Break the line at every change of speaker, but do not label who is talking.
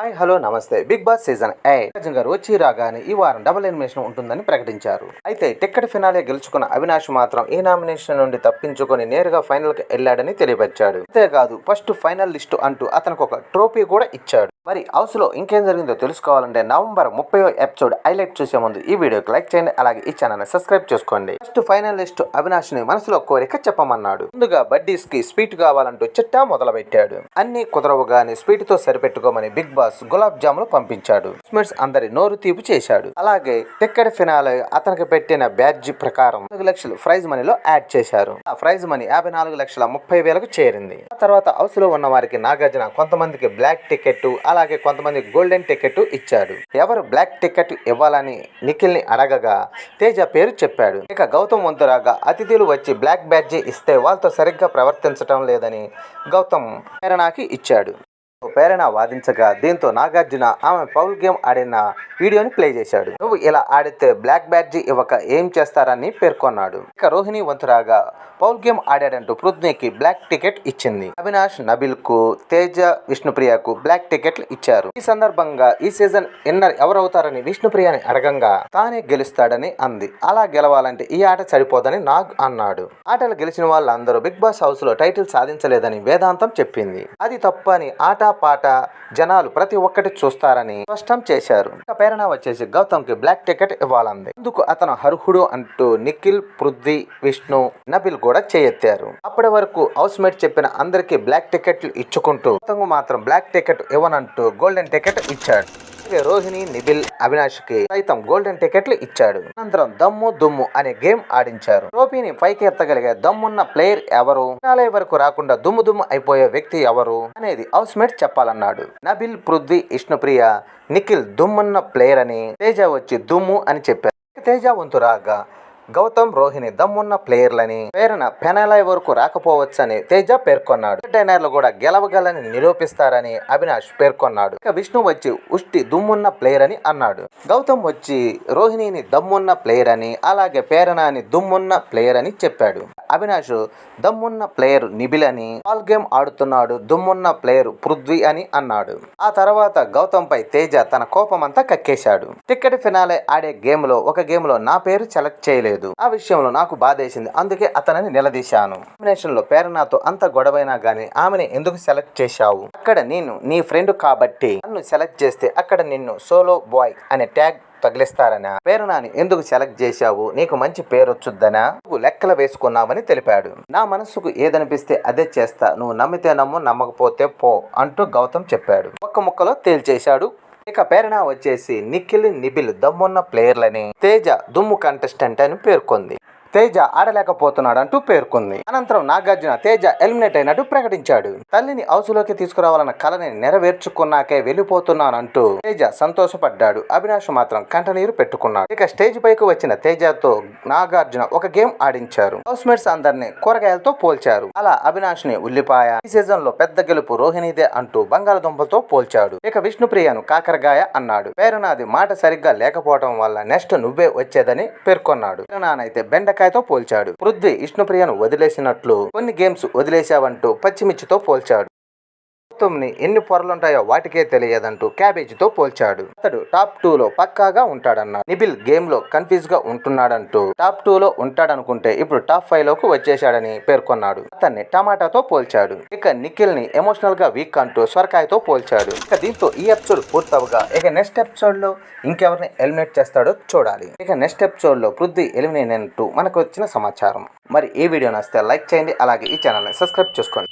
Hi hello నమస్తే. Big Boss season ఏ రాజన్ గారు వచ్చి రాగానే ఈ వారం డబుల్ ఎలిమినేషన్ ఉంటుందని ప్రకటించారు. అయితే టిక్కెట్ ఫినాలే గెలుచుకున్న అవినాష్ మాత్రం ఈ నామినేషన్ నుండి తప్పించుకొని నేరుగా ఫైనల్కి వెళ్ళాడని తెలియపరిచాడు. అంతేకాదు ఫస్ట్ ఫైనల్ లిస్టు అంటూ అతనికి ఒక ట్రోఫీ కూడా ఇచ్చాడు. మరి హౌస్లో ఇంకేం జరిగిందో తెలుసుకోవాలంటే నవంబర్ ముప్పై ఎపిసోడ్ హైలైట్ చూసే ముందు ఈ వీడియోకి లైక్ చేయండి అలాగే ఈ ఛానల్ని సబ్స్క్రైబ్ చేసుకోండి. ఫస్ట్ ఫైనలిస్ట్ అవినాష్ని అవినాష్ని మనసులో కోరిక చెప్పమన్నాడు. ముందుగా బడ్డీస్కి స్వీట్ కావాలంటూ చిట్టా మొదలు పెట్టాడు అన్ని కుదరవగానే స్వీట్తో సరిపెట్టుకోమని బిగ్ బాస్ గులాబ్ జాములు పంపించాడు. స్మిట్స్ అందరి నోరు తీపి చేశాడు. అలాగే టిక్కెట్ ఫినాల్ అతనికి పెట్టిన బ్యాడ్జి ప్రకారం నాలుగు లక్షలు ప్రైజ్ మనీలో యాడ్ చేశారు. ఆ ప్రైజ్ మనీ యాభై నాలుగు లక్షల ముప్పై వేలకు చేరింది. ఆ తర్వాత హౌస్లో ఉన్న వారికి నాగార్జున కొంతమందికి బ్లాక్ టికెట్ అలా అలాగే కొంతమంది గోల్డెన్ టికెట్ ఇచ్చాడు. ఎవరు బ్లాక్ టికెట్ ఇవ్వాలని నిఖిల్ని అడగగా తేజ పేరు చెప్పాడు. ఇక గౌతమ్ వంతురాగా అతిథులు వచ్చి బ్లాక్ బ్యాడ్జీ ఇస్తే వాళ్ళతో సరిగ్గా ప్రవర్తించడం లేదని గౌతమ్ ప్రేరణకి ఇచ్చాడు. ప్రేరణ వాదించగా దీంతో నాగార్జున ఆమె పౌల్ గేమ్ ఆడిన వీడియోని ప్లే చేశాడు. నువ్వు ఇలా ఆడితే బ్లాక్ బ్యాడ్జీ ఇవ్వక ఏం చేస్తారని పేర్కొన్నాడు. ఇక రోహిణి వంతురాగా పౌల్ గేమ్ ఆడాడంటూ పృథ్వీకి బ్లాక్ టికెట్ ఇచ్చింది. అవినాష్ నబిల్కు తేజ విష్ణుప్రియకు బ్లాక్ టికెట్లు ఇచ్చారు. ఈ సందర్భంగా ఈ సీజన్ ఇన్నర్ ఎవరవుతారని విష్ణుప్రియని అడగంగా తానే గెలుస్తాడని అంది. అలా గెలవాలంటే ఈ ఆట సరిపోదని నాగ్ అన్నాడు. ఆటలు గెలిచిన వాళ్ళందరూ బిగ్ బాస్ హౌస్లో టైటిల్ సాధించలేదని వేదాంతం చెప్పింది. అది తప్పని ఆట పాట జనాలు ప్రతి ఒక్కటి చూస్తారని స్పష్టం చేశారు. ఇక ప్రేరణ వచ్చేసి గౌతమ్కి బ్లాక్ టికెట్ ఇవ్వాలంది. అందుకు అతను అర్హుడు అంటూ నిఖిల్ పృథ్వీ విష్ణు నబిల్ కూడా చేయెత్తారు. అప్పటి వరకు హౌస్ మేట్ చెప్పిన అందరికి బ్లాక్ టికెట్లు ఇచ్చుకుంటూ గౌతమ్ మాత్రం బ్లాక్ టికెట్ ఇవ్వనంటూ గోల్డెన్ టికెట్ ఇచ్చాడు. రోహిణి నిబిల్ అభినాష్కి సైతం గోల్డెన్ టికెట్లు ఇచ్చాడు. అనంతరం దమ్ము దుమ్ము అనే గేమ్ ఆడించారు. ట్రోఫీని పైకి ఎత్తగలిగే దమ్మున్న ప్లేయర్ ఎవరు? ఫినాలే వరకు రాకుండా దుమ్ము దుమ్ము అయిపోయే వ్యక్తి ఎవరు? అనేది హౌస్ మేట్ చెప్పాలన్నాడు. నబిల్ పృథ్వీ విష్ణుప్రియ నిఖిల్ దుమ్మున్న ప్లేయర్ అని తేజ వచ్చి దుమ్ము అని చెప్పారు. తేజ వంతు రాగా గౌతమ్ రోహిణి దమ్మున్న ప్లేయర్లని పేరున పెనాలై వరకు రాకపోవచ్చని తేజ పేర్కొన్నాడు. టైనర్లు కూడా గెలవగలని నిరూపిస్తారని అవినాష్ పేర్కొన్నాడు. ఇక విష్ణు వచ్చి ఉష్టి దుమ్మున్న ప్లేయర్ అని అన్నాడు. గౌతమ్ వచ్చి రోహిణిని దమ్మున్న ప్లేయర్ అని అలాగే పేరనాని అని దుమ్మున్న ప్లేయర్ అని చెప్పాడు. అవినాష్ దమ్మున్న ప్లేయర్ నిబిల్ అని బాల్ గేమ్ ఆడుతున్నాడు దుమ్మున్న ప్లేయర్ పృథ్వీ అని అన్నాడు. ఆ తర్వాత గౌతమ్ పై తేజ తన కోపమంతా కక్కేశాడు. టికెట్ ఫినాలే ఆడే గేమ్లో ఒక గేమ్లో నా పేరు సెలెక్ట్ చేయలేదు. ఆ విషయంలో నాకు బాధేసింది. అందుకే అతనిని నిలదీశాను. నామినేషన్లో అంత గొడవైనా గానీ ఆమెని ఎందుకు సెలెక్ట్ చేశావు? అక్కడ నేను నీ ఫ్రెండ్ కాబట్టి నన్ను సెలెక్ట్ చేస్తే అక్కడ నిన్ను సోలో బాయ్ అనే ట్యాగ్ తగిలిస్తారనా? పేరునాని ఎందుకు సెలెక్ట్ చేశావు? నీకు మంచి పేరు వచ్చుద్దనా నువ్వు లెక్కలు వేసుకున్నావని తెలిపాడు. నా మనసుకు ఏదనిపిస్తే అదే చేస్తా. నువ్వు నమ్మితే నమ్ము నమ్మకపోతే పో అంటూ గౌతమ్ చెప్పాడు. ఒక్క ముక్కలో తేల్చేశాడు. ఇక ప్రేరణ వచ్చేసి నిఖిల్ నిబిల్ దమ్మున్న ప్లేయర్లని తేజ దుమ్ము కంటెస్టెంట్ అని పేర్కొంది. తేజ ఆడలేకపోతున్నాడు అంటూ పేర్కొంది. అనంతరం నాగార్జున తేజ ఎలిమినేట్ అయినట్టు ప్రకటించాడు. తల్లిని హౌసులోకి తీసుకురావాలన్న కలని నెరవేర్చుకున్నాకే వెళ్ళిపోతున్నానంటూ తేజ సంతోషపడ్డాడు. అవినాష్ మాత్రం కంటనీరు పెట్టుకున్నాడు. ఇక స్టేజ్ పైకి వచ్చిన తేజతో నాగార్జున ఒక గేమ్ ఆడించారు. హౌస్ మేట్స్ అందరిని కూరగాయలతో పోల్చారు. అలా అవినాష్ని ఉల్లిపాయ ఈ సీజన్లో పెద్ద గెలుపు రోహిణిదే అంటూ బంగాళదుంపలతో పోల్చాడు. ఇక విష్ణుప్రియను కాకరగాయ అన్నాడు. పేరునాది మాట సరిగ్గా లేకపోవడం వల్ల నెక్స్ట్ నువ్వే వచ్చేదని పేర్కొన్నాడు. అయితే బెండకాయతో పోల్చాడు. పృథ్వీ విష్ణుప్రియను వదిలేసినట్లు కొన్ని గేమ్స్ వదిలేశావంటూ పచ్చిమిర్చితో పోల్చాడు. గౌతమ్ని ఎన్ని పొరలు ఉంటాయో వాటికే తెలియదంటూ క్యాబేజీతో పోల్చాడు. అతడు టాప్ టూ లో పక్కాగా ఉంటాడన్నాడు నిబిల్ గేమ్లో కన్ఫ్యూజ్గా ఉంటున్నాడంటూ టాప్ టూ లో ఉంటాడనుకుంటే ఇప్పుడు టాప్ ఫైవ్లోకి వచ్చేశాడని పేర్కొన్నాడు. అతన్ని టమాటాతో పోల్చాడు. ఇక నిఖిల్ని ఎమోషనల్గా వీక్ అంటూ సొరకాయతో పోల్చాడు. ఇక దీంతో ఈ ఎపిసోడ్ పూర్తవగా ఇక నెక్స్ట్ ఎపిసోడ్లో ఇంకెవరిని ఎలిమినేట్ చేస్తాడో చూడాలి. ఇక నెక్స్ట్ ఎపిసోడ్లో పృథ్వీ ఎలిమినేట్ అంటూ మనకు వచ్చిన సమాచారం. మరి ఈ వీడియో నచ్చితే లైక్ చేయండి అలాగే ఈ ఛానల్ని సబ్స్క్రైబ్ చేసుకోండి.